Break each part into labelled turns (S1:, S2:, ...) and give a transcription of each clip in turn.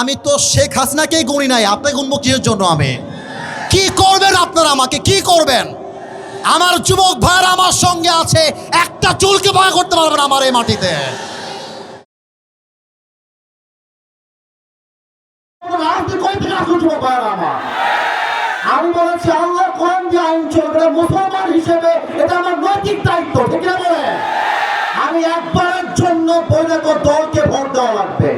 S1: আমি তো শেখ হাসিনাকেই গুনি নাই, আপনি গুনবো কিসের জন্য আমি? কি করবেন আপনারা আমাকে? কি করবেন? আমার যুবক ভাইয়ের আমার সঙ্গে আছে, একটা চুলকে ভয় করতে পারবেন আমার এই মাটিতে।
S2: মুসলমান হিসেবে এটা আমার নৈতিক দায়িত্ব, ঠিক না বলে? আমি একবারের জন্য পরিণত দলকে ভোট দেওয়া লাগবে।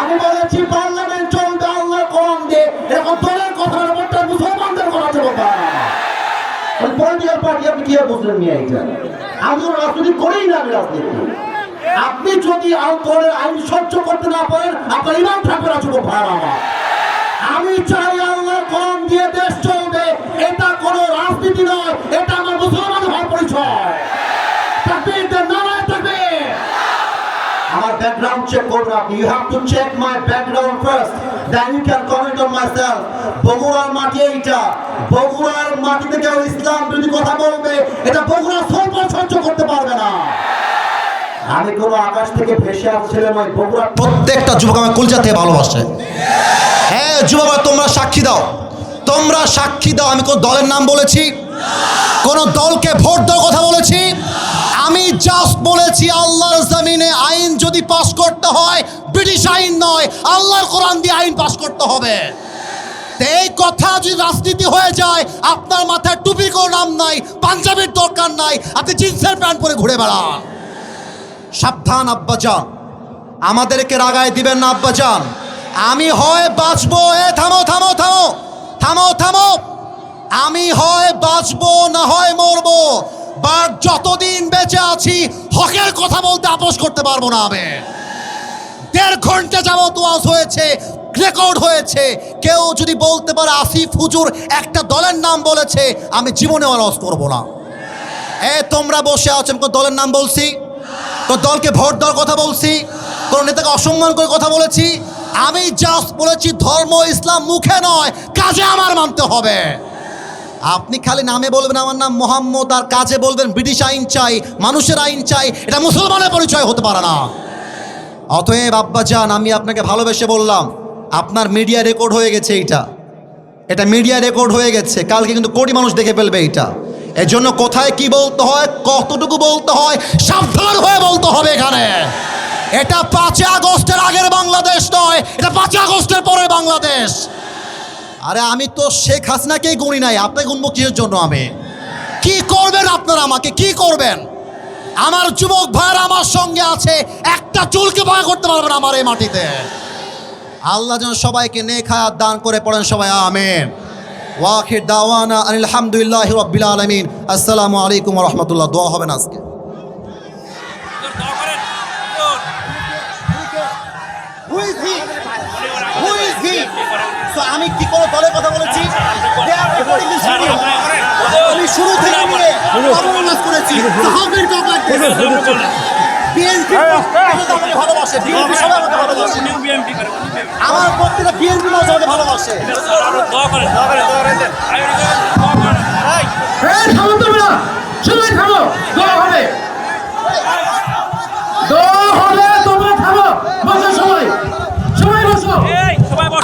S2: আমি বলেছি, পার্লামেন্ট চলবে আল্লাহ কম দিয়ে। এরকম দলের কথা ভোটটা মুসলমানদের কথা আমার। পলিটিক্যাল পার্টি আপনি কি বুঝলেন নিয়ে এইটা? আমি রাজনীতি করেই না আমি রাজনীতি। আপনি যদি আইন সহ্য করতে না পারেন, আপনার ইমান থাকবে যুবক আমি চাই করবেন আপনি you have to check my background first then you can comment on myself বগুড়ার মাটি এইটা। বগুড়ার মাটিতে কেউ ইসলাম বিরোধী কথা বলবে, এটা বগুড়া সর্ব সহ্য করতে পারবে না। আমি কোনো আকাশ থেকে ভেসে আসছিলাম ওই বগুড়ার
S1: প্রত্যেকটা যুবক আমার কুলজাতে ভালোবাসে। হ্যাঁ যুবক তোমরা সাক্ষী দাও। তোমরা সাক্ষী দাও, আমি কোন দলের নাম বলেছি, কোন দলকে ভোট দেওয়ার কথা বলেছি। আমি জাস্ট বলেছি, আল্লাহর জমিনে আইন পাস করতে হয়, ব্রিটিশ আইন নয়, আল্লাহর কোরআন দিয়ে আইন পাস করতে হবে। এই কথা যদি রাজনীতি হয়ে যায়, আপনার মাথায় টুপির কোনো নাম নাই, পাঞ্জাবির দরকার নাই, আপনি জিন্সের প্যান্ট পরে ঘুরে বেড়ান। সাবধান আব্বাজান আমাদেরকে রাগায় দিবেন না আব্বাজান আমি হয় বাঁচবো, এ থামো থামো থামো থামো থামো। আমি হয় বাঁচবো, না হয় মরবো। বাট যতদিন বেঁচে আছি, হকের কথা বলতে আপোষ করতে পারব না আমি। দেড় ঘণ্টা যাবত ওয়াজ হয়েছে রেকর্ড হয়েছে। কেউ যদি বলতে পারে আসিফ হুজুর একটা দলের নাম বলেছে, আমি জীবনে ওয়াজ করব না। এ, তোমরা বসে আছো, আমি দলের নাম বলছি? কোন দলকে ভোট দেওয়ার কথা বলছি? কোন নেতাকে অসম্মান করে কথা বলেছি? আমি জাস্ট বলেছি ধর্ম ইসলাম মুখে নয়, কাজে আমার মানতে হবে। আপনি খালি নামে বলবেন, আমার নাম মোহাম্মদ, আর কাজে বলবেন, ব্রিটিশ আইন চাই, মানুষের আইন চাই, এটা মুসলমানের পরিচয় হতে পারে না। অতএব আব্বা যান আমি আপনাকে ভালোবেসে বললাম, আপনার মিডিয়া রেকর্ড হয়ে গেছে এইটা। এটা মিডিয়া রেকর্ড হয়ে গেছে, কালকে কিন্তু কোটি মানুষ দেখে ফেলবে এটা এর জন্য কোথায় কি বলতে হয়, কতটুকু বলতে হয়, সাবধান হয়ে বলতে হবে এখানে। এটা পাঁচই আগস্টের আগের বাংলাদেশ নয়, এটা পাঁচই আগস্টের পরের বাংলাদেশ। আরে আমি তো শেখ হাসিনাকেই গুনি নাই আপনি গুনবো কিসের জন্য আমি? কি করবেন আপনারা আমাকে? কি করবেন? আমার যুবক ভাইয়ের আমার সঙ্গে আছে একটা চুলকে ভয় করতে পারবেন আমার এই মাটিতে। আল্লাহ যেন সবাইকে নেক হায়াত দান করে পড়েন সবাই আমেন। ওয়াখির দাওয়ানা আলহামদুলিল্লাহ রব্বিল আলমিন। আসসালামু আলাইকুম রহমতুল্লাহ। দোয়া হবে না আমি কি কোনো দলের কথা বলেছি? আমি শুরু থেকে নিয়ে করেছি। সাহাবীর কথা বিএনপি আমাকে ভালোবাসে। বিএনপি সবাই আমাকে ভালোবাসে। আমার প্রত্যেকটা বিএনপি মানুষ আমাকে ভালোবাসে।
S2: সবাই থামো। দোয়া হবে। দোয়া হবে তোমরা থামো। বসো সবাই। সবাই বসো।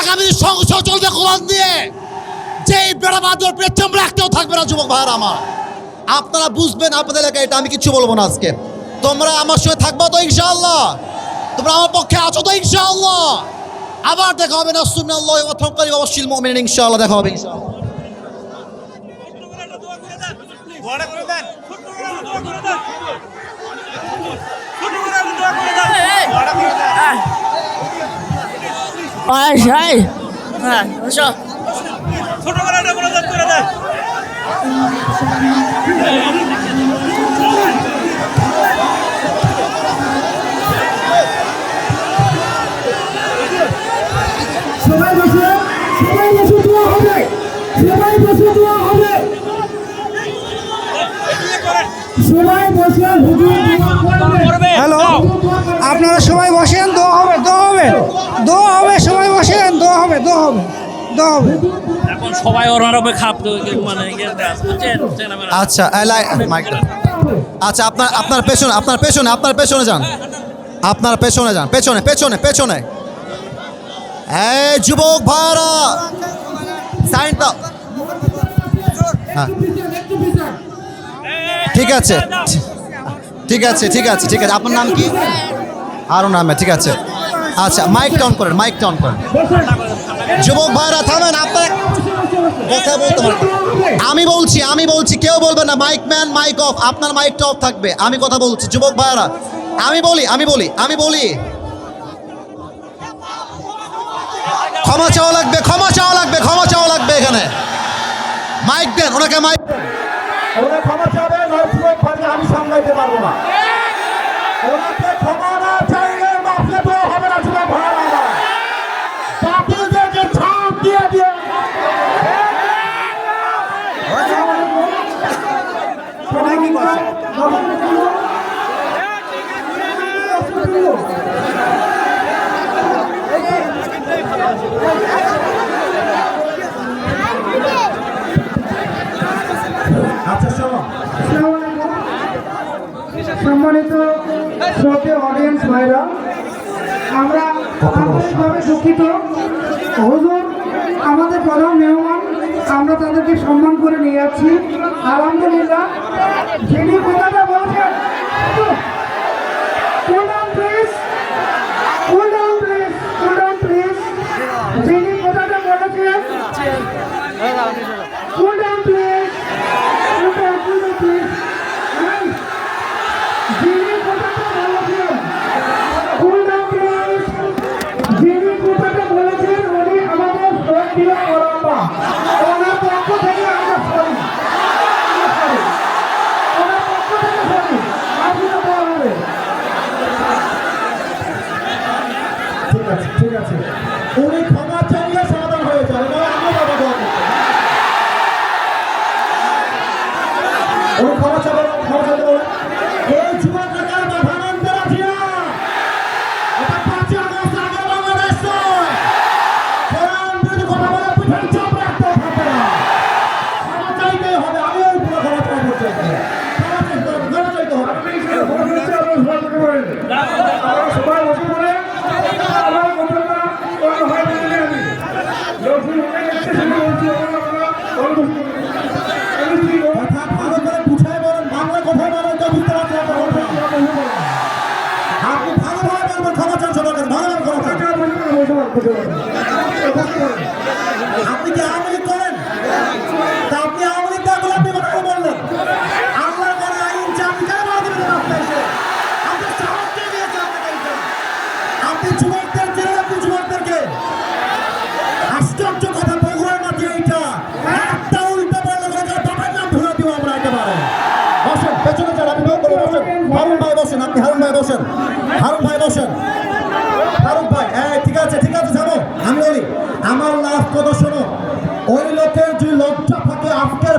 S1: আগামী সংসদ চলবে কোরআন দিয়ে যে বেড়া বাদর পেছন রাখতেও থাকবে না, যুবক ভাইয়ের আমার। আপনারা বুঝবেন আপনাদের এলাকায় এটা আমি কিছু বলব না আজকে। তোমরা আমার সঙ্গে থাকব তো ইনশাআল্লাহ। তোমরা আমার পক্ষে আছো তো ইনশাআল্লাহ। আবার দেখা হবে না ওয়া তাওয়াক্কাল ওয়াশিল মুমিনিন ইনশাআল্লাহ, দেখা হবে ইনশাআল্লাহ.
S3: হ্যাঁ,
S4: হ্যালো আপনারা সবাই বসেন তো হবে। দোয়া হবে।
S5: এখন সবাই ওনার উপরে খাপ মানে ইয়ে?
S6: আচ্ছা আচ্ছা আপনার আপনার পেছনে আপনার পেছনে আপনার পেছনে যান। আপনার পেছনে যান। পেছনে পেছনে পেছনে। এই যুবক ভাইরা সাইন দাও। হ্যাঁ। ঠিক আছে। ঠিক আছে ঠিক আছে ঠিক আছে। আপনার নাম কি? আরও নামে ঠিক আছে। আচ্ছা মাইক টাউন করেন মাইক টাউন করেন। যুবক ভাইরা, থামেন আপনার কথা বলতে পারবেন। আমি বলছি আমি বলছি, কেউ বলবে না মাইক ম্যান মাইক অফ আপনার মাইকটা অফ থাকবে। আমি কথা বলছি, যুবক ভাইরা, আমি বলি আমি বলি আমি বলি। ক্ষমা চাওয়া লাগবে, ক্ষমা চাওয়া লাগবে, ক্ষমা চাওয়া লাগবে এখানে। মাইক দেন, ওনাকে মাইক
S1: ওরা ক্ষমা চাবে নয় যুবক ভাইকে আমি সামলাইতে পারব না ওনাকে ক্ষমা না চাইলে মাফলে তো হবে না যুবক ভাইরা আমার বাতিলদেরকে ছাপ দিয়ে দিয়ে সবাই কি করছে আচ্ছা শোনো
S4: সম্মানিত শ্রোতে অডিয়েন্স ভাইরা, আমরা আন্তরিকভাবে দুঃখিত। হুজুর, আমাদের প্রধান মেহমান, আমরা তাদেরকে সম্মান করে নিয়ে যাচ্ছি। আলহামদুলিল্লাহ, যিনি কথাটা বলছেন Cool down, please. Cool down, please. Cool down, please. যিনি কথাটা বলেছেন Cool down, please. Cool down, cool down, please. And যিনি কথাটা বলেছেন Cool down, please. যিনি কথাটা বলেছেন উনি আমাদের শ্রদ্ধেয় বড়াপা ওনার পক্ষ থেকে আমরা সরি ওনার পক্ষ থেকে সরি আপনারা দেওয়া হবে
S1: ঠিক আছে ঠিক আছে উনি ক্ষমা চাইলে সমাধান হয়ে যাবে নয় আমরা বাবা দোয়া করতে উনি ক্ষমা চাবে ক্ষমা চাইতে বলে এই যুবকরা কার মাথা মানতে রাজি না এটা পাঁচই আগস্ট আগে বাংলাদেশ নয় কোরআন বিরোধী কথা বলে পিঠায় চাপ রাখতে থাকবে না ক্ষমা চাইতেই হবে আমিও এই পুরো ক্ষমা চাইতে চাই ক্ষমা চাইতে হবে ক্ষমা চাইতে হবে
S4: সবাই বসে পড়ে আমার কথাটা কোনো হয় না জানি আমি যখন অনেক একটা শুরু হচ্ছে আমরা অল্প আমি কি
S1: কথা ভালো করে বুঝাই বলেন বাংলা কথাই বলেন তো বুঝতে পারছি না বলবেন আপনি ভালোভাবে বলবেন ক্ষমা চান সবার কাছে ভালোভাবে ক্ষমা চান আপনি কি আওয়ামী লীগ করেন? তা আপনি আওয়ামী লীগ না আপনি কথা বললেন? আল্লাহর করে আইন যে আপনি কেন বাধা দিবেন আপনি আপনি যুবকদের জেলে, আপনি যুবকদেরকে। আশ্চর্য হারুন ভাই বসেন। হারুন ভাই বসেন। আমার লাভ কত শোনো। ওই লোকের যে লোকটা থাকে আজকের